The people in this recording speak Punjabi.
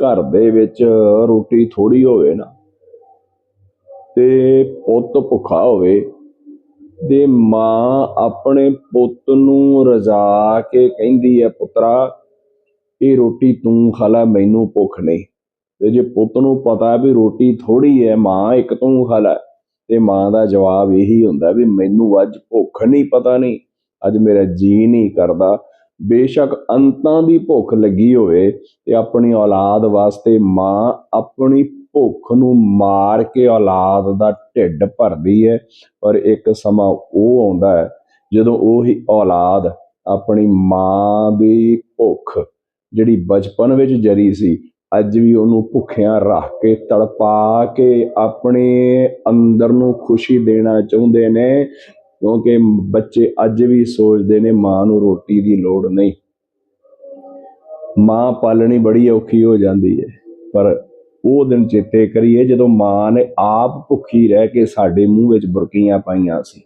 ਘਰ ਦੇ ਵਿੱਚ ਰੋਟੀ ਥੋੜੀ ਹੋਵੇ ਨਾ, ਤੇ ਪੁੱਤ ਭੁੱਖਾ ਹੋਵੇ, ਤੇ ਮਾਂ ਆਪਣੇ ਪੁੱਤ ਨੂੰ ਰਜ਼ਾ ਕੇ ਕਹਿੰਦੀ ਹੈ, ਪੁੱਤਰਾ, ਇਹ ਰੋਟੀ ਤੂੰ ਖਾ ਲੈ, ਮੈਨੂੰ ਭੁੱਖ ਨਹੀਂ। ਤੇ ਜੇ ਪੁੱਤ ਨੂੰ ਪਤਾ ਵੀ ਰੋਟੀ ਥੋੜੀ ਹੈ, ਮਾਂ ਇੱਕ ਤੂੰ ਖਾ ਲੈ, ਤੇ ਮਾਂ ਦਾ ਜਵਾਬ ਇਹੀ ਹੁੰਦਾ ਵੀ ਮੈਨੂੰ ਅੱਜ ਭੁੱਖ ਨਹੀਂ, ਪਤਾ ਨਹੀਂ, ਅੱਜ ਮੇਰਾ ਜੀ ਨਹੀਂ ਕਰਦਾ। ਬੇਸ਼ੱਕ ਅੰਤਾਂ ਦੀ ਭੁੱਖ ਲੱਗੀ ਹੋਵੇ ਤੇ ਆਪਣੀ ਔਲਾਦ ਵਾਸਤੇ ਮਾਂ ਆਪਣੀ ਭੁੱਖ ਨੂੰ ਮਾਰ ਕੇ ਔਲਾਦ ਦਾ ਢਿੱਡ ਭਰਦੀ ਹੈ। ਪਰ ਇੱਕ ਸਮਾਂ ਉਹ ਆਉਂਦਾ ਹੈ ਜਦੋਂ ਉਹੀ ਔਲਾਦ ਆਪਣੀ ਮਾਂ ਦੀ ਭੁੱਖ ਜਿਹੜੀ ਬਚਪਨ ਵਿੱਚ ਜਰੀ ਸੀ, ਅੱਜ ਵੀ ਉਹਨੂੰ ਭੁੱਖਿਆਂ ਰੱਖ ਕੇ ਤੜਪਾ ਕੇ ਆਪਣੇ ਅੰਦਰ ਨੂੰ ਖੁਸ਼ੀ ਦੇਣਾ ਚਾਹੁੰਦੇ ਨੇ ਕਿਉਂਕਿ ਬੱਚੇ ਅੱਜ ਵੀ ਸੋਚਦੇ ਨੇ ਮਾਂ ਨੂੰ ਰੋਟੀ ਦੀ ਲੋੜ ਨਹੀਂ। ਮਾਂ ਪਾਲਣੀ ਬੜੀ ਔਖੀ ਹੋ ਜਾਂਦੀ ਹੈ, ਪਰ ਉਹ ਦਿਨ ਚੇਤੇ ਕਰੀਏ ਜਦੋਂ ਮਾਂ ਨੇ ਆਪ ਭੁੱਖੀ ਰਹਿ ਕੇ ਸਾਡੇ ਮੂੰਹ ਵਿੱਚ ਬੁਰਕੀਆਂ ਪਾਈਆਂ ਸੀ।